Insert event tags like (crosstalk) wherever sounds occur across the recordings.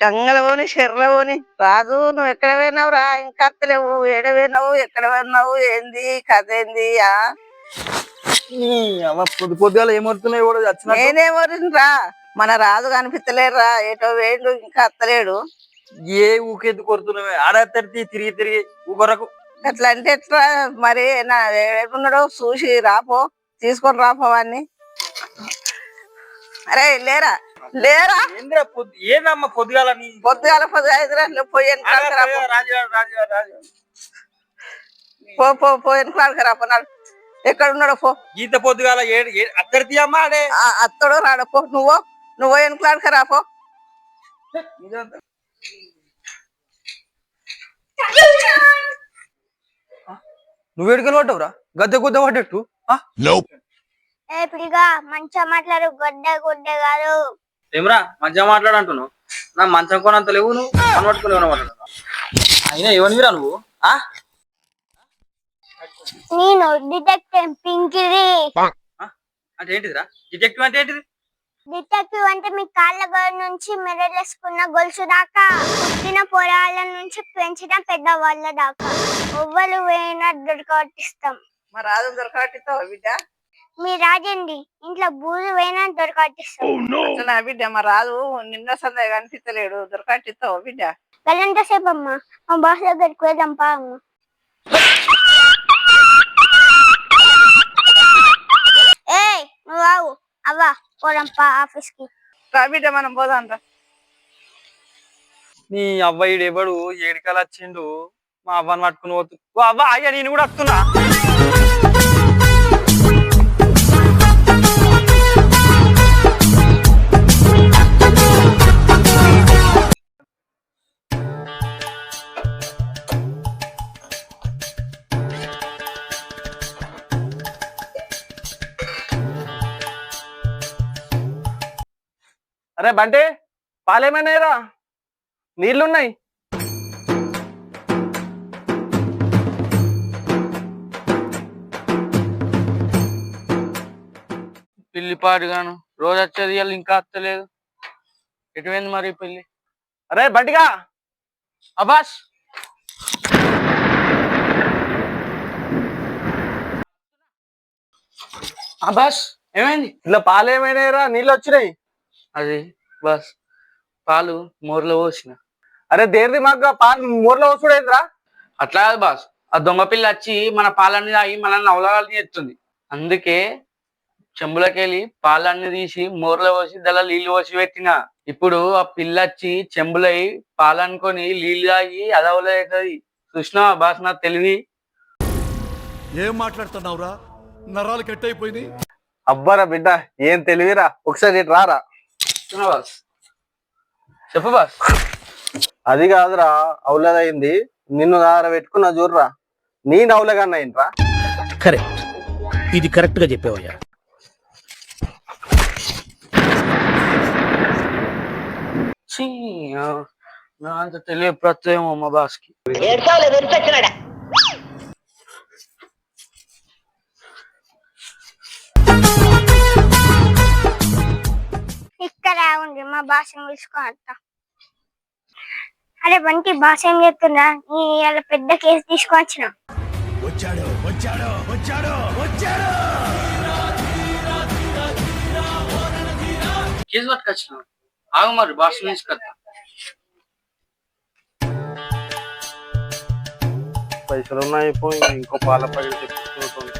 చంగల పోని శర్ర పోని రాజు నువ్వు ఎక్కడ పోయినావు రా? ఇంకా అత్తలేవు ఏడ పోయినావు? ఎక్కడ పోయినావు? ఏంది? కథ ఏంది? ఆ? పొద్దు పొద్దుగాల ఏమవుతున్నాయి కూడా వచ్చిన రా? మన రాజు రా ఏటో వేడు ఇంకా అత్తలేడు. ఏ ఊకెత్తు కొడుతున్నావే ఆడతడితే తిరిగి తిరిగి ఊకొరకు. అట్లా అంటే ఎట్లా? మరి నా ఏడున్నాడో చూసి రాపో తీసుకొని రాపో వాడిని అరే లేరా? లేరా? ఏందమ్మా పొద్దుగాల నీ పొద్దుగాల పొద్దుగా పోయాను రాజు రాజు పో పో పో వెనకాలకు రా పోనాడు ఎక్కడ ఉన్నాడో పో. గీత పొద్దుగాల ఆడే. ఆ అత్తడో రాడో పో. నువ్వు నువ్వు వెనకాలకు రా పో. నువ్వు ఎడుకలు పడ్డావురా? గద్దె గుద్ద పడ్డట్టు? ఆ? ఏ పిల్లగా మంచిగా మాట్లాడు గొడ్డ గొడ్డ కాదు. ఏమరా మంచిగా మాట్లాడంటున్నావు. నా మంచం కొనంత లేవు నువ్వు పట్టుకోలేవు మాట్లాడుతున్నావు అయినా ఎవరివిరా నువ్వు? ఆ? నేను డిటెక్టివ్ పింకిది. అంటే ఏంటిదిరా? డిటెక్టివ్ అంటే ఏంటిది? డిటెక్టివ్ అంటే మీ కాళ్ళ గోడ నుంచి మెడలేసుకున్న గొలుసు దాకా పుట్టిన పొరాల నుంచి పెంచిన పెద్ద వాళ్ళ దాకా. ఎవ్వరు వేయినా దొరకబట్టిస్తాం మా రాజు దొరకబట్టిస్తావా బిడ్డ? మీ రాజండి ఇంట్లో బూజు వేయినా దొరకబట్టిస్తాం అసలు నా బిడ్డ మా రాజు నిన్న సందే కనిపించలేడు దొరకబట్టిస్తావా బిడ్డ. గల్లంత సేపు అమ్మా మా బాస్ దగ్గరికి వెళ్దాం పా అమ్మ ఏయ్ నువ్వు ఆవు అవ్వా పోదాం పా ఆఫీస్కి రా బిడ్డ మనం పోదాం రా. నీ అవ్వయుడు ఎవడు? ఏడికలు వచ్చిండు? మా అవ్వని పట్టుకుని పోతు అవ్వ అయ్యా నేను కూడా వస్తున్నా. అరే బంటే పాలేమన్నాయిరా నీళ్ళున్నాయి. పిల్లి పాడుగాను. రోజు వచ్చేది ఇవాళ ఇంకా వస్తలేదు ఎటువైంది మరి ఈ పిల్లి? అరే బంటిగా! అబాస్! అబాస్ ఏమైంది? ఇలా పాలు ఏమైనాయిరా నీళ్ళు వచ్చినాయి. అది బస్. పాలు మోర్లో పోసిన. అరే దేనిది మాకు? పాలు మోర్లో పోసుడేంద్రా? అట్లా కాదు బాస్. ఆ దొంగ పిల్ల వచ్చి మన పాలన్నీ తాగి మనల్ని అవలాలని చేస్తుంది. అందుకే చెంబులకెళ్ళి పాలన్నీ తీసి మోర్లో పోసి దానిలో నీళ్ళు పోసి పెట్టిన. ఇప్పుడు ఆ పిల్ల వచ్చి చెంబులై పాలనుకొని నీళ్ళు తాగి అదవలేదు చూసినావా బాస్? నా తెలివి ఏం మాట్లాడుతున్నావురా? నరాలు కట్ అయిపోయింది అబ్బారా బిడ్డ ఏం తెలివిరా? ఒకసారి ఇటు బాస్ చెప్పు బాస్ అది కాదురా అవులదయింది నిన్ను దార పెట్టుకున్న చూడరా. నేను అవులగాన్న అయింట్రా కరెక్ట్. ఇది కరెక్ట్గా చెప్పావయ్యా నా అంత తెలివి ప్రత్యేకం అమ్మ బాస్కి. ఇక్కడ ఉంది మా భాష పిలుచుకొని వస్తా అరే బంటి భాష ఏం చెప్తుందా నీ ఇవాళ పెద్ద కేసు తీసుకొని వచ్చిన వచ్చాడు వచ్చాడు వచ్చాడు వచ్చాడు! కేసు పట్టుకొచ్చిన ఆగు మరి తీసుకొస్తా పైసలు ఉన్నాయి పోయి ఇంకో పాల తెచ్చుకుంటుంది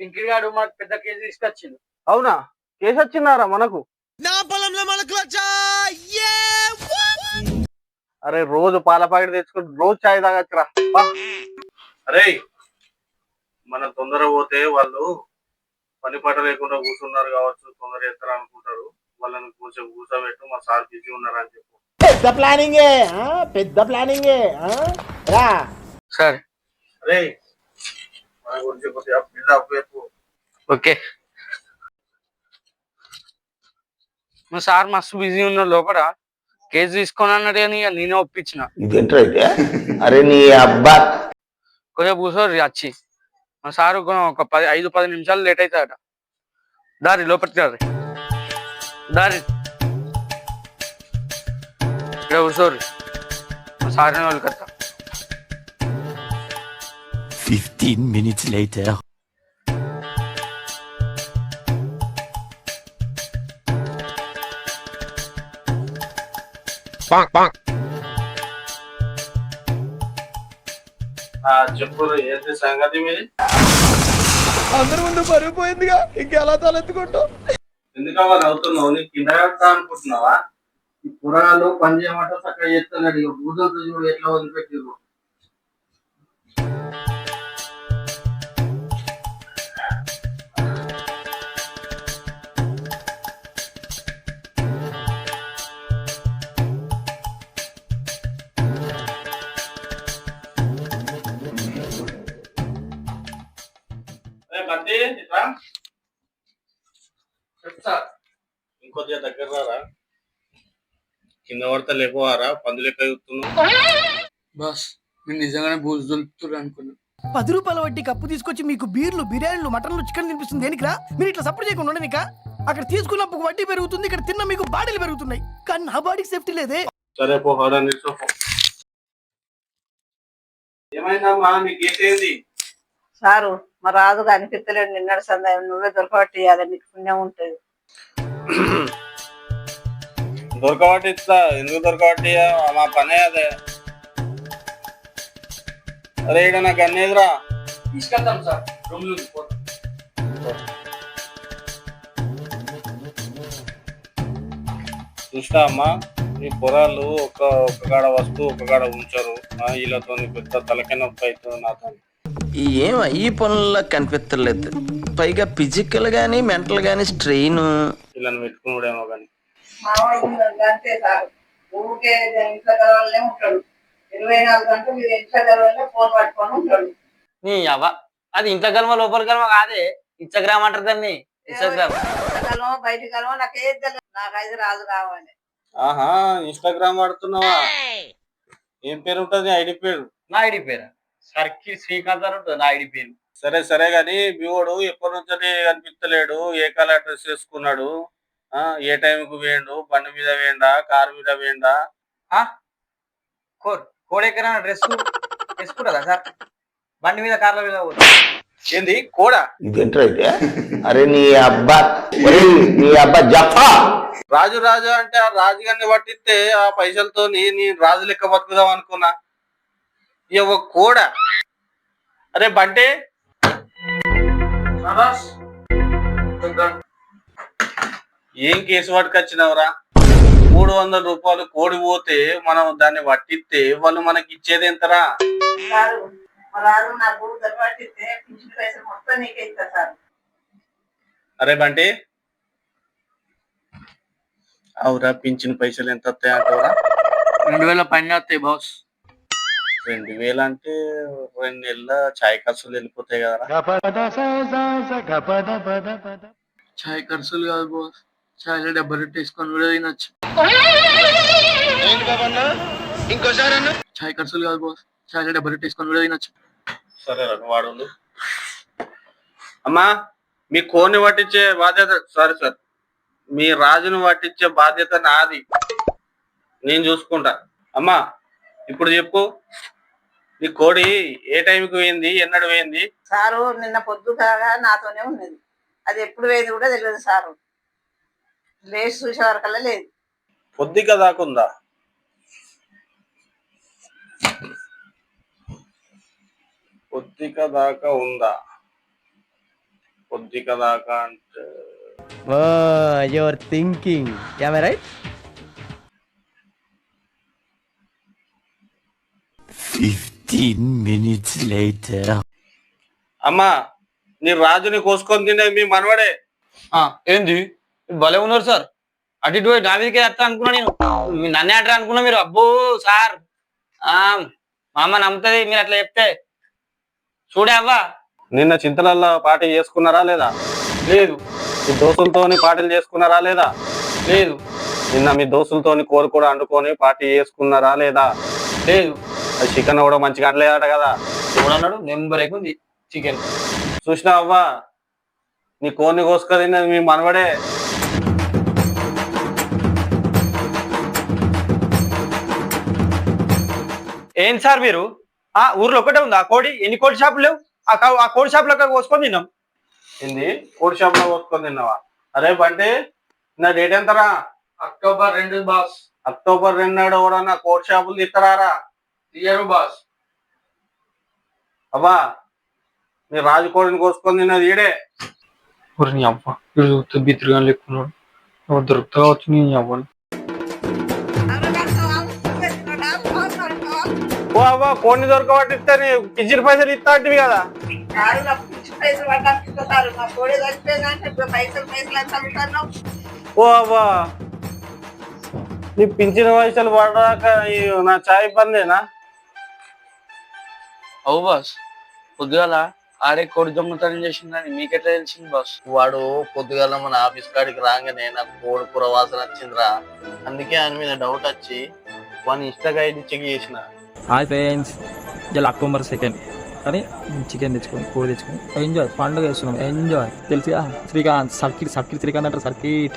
పింకిరిగాడు మాకు పెద్ద కేసు తీసుకొచ్చింది అవునా? కేసు వచ్చిందారా మనకు? నా పొలంలో మనకు అరే రోజు పాల ప్యాకెట్ తెచ్చుకుని రోజు చాయ్ తాగచ్చురా. అరే మనం తొందర పోతే వాళ్ళు పని పాట లేకుండా కూర్చున్నారు కావచ్చు తొందర ఎత్తారు అనుకుంటారు. వాళ్ళని కూర్చో కూర్చోబెట్టు మా సార్ బిజీ ఉన్నారు అని చెప్పు. పెద్ద ప్లానింగే పెద్ద ప్లానింగే రా. సరే. అరే గురించి కొద్దిగా ఓకే. మా సార్ మస్తు బిజీ ఉన్న లోపల. కేసు తీసుకొని అన్నాడు కానీ ఇక నేనే ఒప్పించిన. అయితే? అరే నీ అబ్బా. కొంచెం కూర్చోరు వచ్చి మా సారు ఒక పది ఐదు పది నిమిషాలు లేట్ అవుతాడట దారి లోపలికి రారు దారి. ఇక్కడ కూర్చోరు సారిన వాళ్ళు కట్ట 15 minutes later. ఏంటి సంగతి మీది? అందరి ముందు పరుగు పోయిందిగా ఇంకెలా తలెత్తుకుంటావు? ఎందుకు వాళ్ళు అవుతున్నావు నీకు కింద అనుకుంటున్నావా? ఈ పురాణాలు పని చేయమంటే చక్కగా చేస్తున్నాడు. ఇక భూతంతో చూడు ఎట్లా వదిలిపెట్టిరు కింద పడితే లేకపోవారా పందులు ఎక్కడ చూస్తున్నావు? బాస్ మీరు నిజంగానే బూజు దొరుకుతున్నారు అనుకున్నా. పది రూపాయల వడ్డీ కప్పు తీసుకొచ్చి మీకు బీర్లు బిర్యానీలు మటన్లు చికెన్ తినిపిస్తుంది. దేనికిరా మీరు ఇట్లా సపోర్ట్ చేయకుండా ఉండనిక? అక్కడ తీసుకున్నప్పుడు వడ్డీ పెరుగుతుంది ఇక్కడ తిన్న మీకు బాడీలు పెరుగుతున్నాయి. కానీ నా బాడీకి సేఫ్టీ లేదే. సరే పో హోదా నిల్చో పో. ఏమైందమ్మా నీకు ఏంటి సారు మా రాజు కనిపిస్తలేడు నిన్నటి సందేహం నువ్వే దొరకబట్టి ఇవ్వాలి నీకు పుణ్యం ఉంటుంది. (clears throat) దొరకబట్టి ఇస్తా ఎందుకు దొరకబట్టి? మా పనే అదే. అరే ఇక్కడ నాకు అన్నేదిరా తీసుకెళ్తాం సార్. రూమ్ చూసినా అమ్మా ఈ పొరాలు ఒక ఒక కాడ వస్తువు ఒక కాడ ఉంచారు. వీళ్ళతో పెద్ద తలకాయ నొప్పి అవుతుంది నాతో ఏం ఈ పనుల్లో కనిపించలేదు పైగా ఫిజికల్ గానీ మెంటల్ గానీ స్ట్రెయిన్ వీళ్ళని పెట్టుకున్నాడేమో కానీ మా వాడు అంతే సార్. ఊరికే ఇంట్లో గలవల్లే ఉంటాడు. ఇరవై నాలుగు గంటలు మీరు ఇంట్లో గలవల్లే ఫోన్ పట్టుకొని ఉంటాడు. నీ అవ్వ. అది ఇంట్లో కలమ లోపల కలమ కాదే. ఇన్స్టాగ్రామ్ అంటారు దాన్ని. ఇన్స్టాగ్రామ్ ఇంట్లో గలవో బయట గలవో నాకు ఏది తెలియదు నాకు అయితే రాజు కావాలి. ఆహా ఇన్స్టాగ్రామ్ వాడుతున్నావా? ఏం పేరు ఉంటుంది? ఐడి పేరు? నా ఐడి పేరు? సర్కి శ్రీకాంత్ అని ఉంటుంది నా ఐడి పేరు. సరే సరే గాని బివోడు ఎప్పటి నుంచో కనిపిస్తలేడు. ఏ కలర్ డ్రెస్ వేసుకున్నాడు ఆ ఏ టైంకు వేయండు? బండి మీద వేయండా? కారు మీద వేయండా? కోడ్ కోడ్ ఎక్కడ డ్రెస్ వేసుకుంటుందా సార్? బండి మీద కార్ల మీద ఏంది? కోడా? అయితే అరే నీ అబ్బా నీ అబ్బా జఫా! రాజు రాజు అంటే ఆ రాజుగారిని పట్టిస్తే ఆ పైసలతో నీ రాజు లెక్క బతుకుదాం అనుకున్నా. ఒక కోడ? అరే బంటే! ఏం కేసు పట్టుకొచ్చినవరా? మూడు వందల రూపాయలు కోడి పోతే మనం దాన్ని పట్టిస్తే వాళ్ళు మనకి ఇచ్చేది ఎంతరా? అరే బంటి. అవురా పింఛన్ పైసలు ఎంత వస్తాయి అంటారా రెండు వేల పైన వస్తాయి బాస్. రెండు వేలు అంటే రెండు నెలల ఛాయ్ ఖర్చులు వెళ్ళిపోతాయి కదరా. చాయ్ ఖర్చులు కాదు బాస్. చాయ్లో డబ్బా రొట్టె వేసుకొని కూడా తినొచ్చు. చాయ్ ఖర్చులు కాదు బాస్ చాయ్లో డబ్బా రొట్టె వేసుకొని కూడా తినొచ్చు. సరే వాడు అమ్మా మీ కోని పట్టించే బాధ్యత సారీ సార్ మీ రాజును పట్టించే బాధ్యత నాది. నేను చూసుకుంటా. అమ్మా ఇప్పుడు చెప్పు. నీ కోడి ఏ టైంకి పోయింది ఎన్నడు పోయింది? సారు నిన్న పొద్దుగా నాతోనే ఉన్నది. అది ఎప్పుడు పోయింది కూడా తెలియదు సారు. లేచి చూసే వరకల్లా లేదు. పొద్దుక దాకుందా? పొద్దుక దాకా ఉందా? పొద్దుక దాకా అంటే your thinking. Right 15 minutes later. అమ్మా నీ రాజుని కోసుకొని తినేది మీ మనవడే. ఆ, ఏంది? భలే ఉన్నారు సార్. అటు ఇటు నా మీదకే వస్తా అనుకున్నా నేను. నన్నే అంటారు అనుకున్నా మీరు? అబ్బో సార్. ఆ మా అమ్మ నమ్ముతుంది మీరు అట్లా చెప్తే. చూడే అవ్వా. నిన్న చింతలల్లో పార్టీ చేసుకున్నారా లేదా? లేదు. మీ దోస్తులతోని పార్టీలు చేసుకున్నారా లేదా? లేదు. నిన్న మీ దోస్తులతోని కూర కూడా వండుకొని పార్టీ చేసుకున్నారా లేదా? లేదు. చికెన్ కూడా మంచిగా అనలేదట కదా? చూడన్నాడు నెంబర్ ఉంది. చికెన్. చూసినా అవ్వా నీ కోన్ని కోసుకొని మీ మనవడే. ఏంటి సార్ మీరు? ఆ ఊర్లో ఒకటే ఉంది? ఆ కోడి ఎన్ని కోడి షాపులు లేవు? ఆ ఆ కోడి షాపులో కోసుకొని తిన్నాం? ఏంది? కోడి షాప్లో కొట్టుకొని తిన్నావా? అరే బంటి నా డేట్ ఎంతరా? అక్టోబర్ రెండు బాస్. అక్టోబర్ రెండు నాడు ఎవరన్నా కోడి షాపులు తీస్తారా తీయరు బాస్. అబ్బా నీ రాజు కోడిని కోసుకొని తిన్నది ఈడే. నీ అవ్వ వీడు బిత్రుగా లెక్కున్నాడు. ఎవరు దొరుకుతా వచ్చి నీ అవ్వను. అవ్వ కోడిని దొరకబట్టిస్తే నీ కిచిడి పైసలు ఇస్తా అంటివి కదా. కాదు నాకు పిచ్చి పైసలు పడ్డానికి ఇస్తారు మా కోడి చచ్చిపోయిందంటే ఇప్పుడు పైసలు పైసలు ఎంత అడుగుతున్నావు ఓ అవ్వా నీ పింఛన పైసలు పడరాక ఈ నా చాయ్ పందేనా అవు బాస్ పొద్దుగాల ఆడే కోడి దొంగతనం చేసిందని మీకెట్లా తెలిసింది బాస్? వాడు పొద్దుగాల మన ఆఫీస్ కాడికి రాగానే నాకు కోడి కూర వాసన వచ్చిందిరా. అందుకే ఆయన మీద డౌట్ వచ్చి వాని ఇష్టగా ఇది చెక్ చేసిన. హాయ్ ఫ్రెండ్స్ ఇలా అక్టోబర్ సెకండ్ కానీ చికెన్ తెచ్చుకొని కోడి తెచ్చుకొని ఎంజాయ్ పండుగ చేస్తున్నాం ఎంజాయ్ తెలుసుగా శ్రీకాంత్ సర్కిట్ సర్కిట్ శ్రీకాంత్ అంటారు సర్కిట్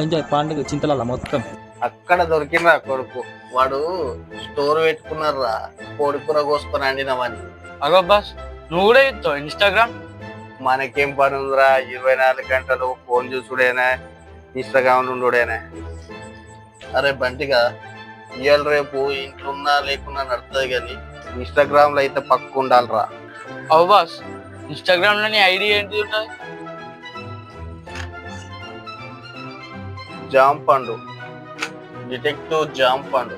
ఎంజాయ్ పండుగ చింతల మొత్తం అక్కడ దొరికిండ్రా కొడుకు. వాడు స్టోర్ పెట్టుకున్నారా? కోడి కూర కోసుకొని అండినామని అగో బాస్ నువ్వు కూడా ఇస్తావు ఇన్స్టాగ్రామ్ మనకేం పని ఉందిరా ఇరవై నాలుగు గంటలు ఫోన్ చూసుడేనా ఇన్స్టాగ్రామ్ నుండుడేనా. అరే బంటిగా ఇవాళ రేపు ఇంట్లో ఉన్నా లేకున్నా నడుతుంది కానీ ఇన్స్టాగ్రామ్లో అయితే పక్క ఉండాలిరా. అవు బాస్ ఇన్స్టాగ్రామ్లో నీ ఐడి ఏంటి ఉంటుంది పండు డిటెక్టివ్ జామ్ పండు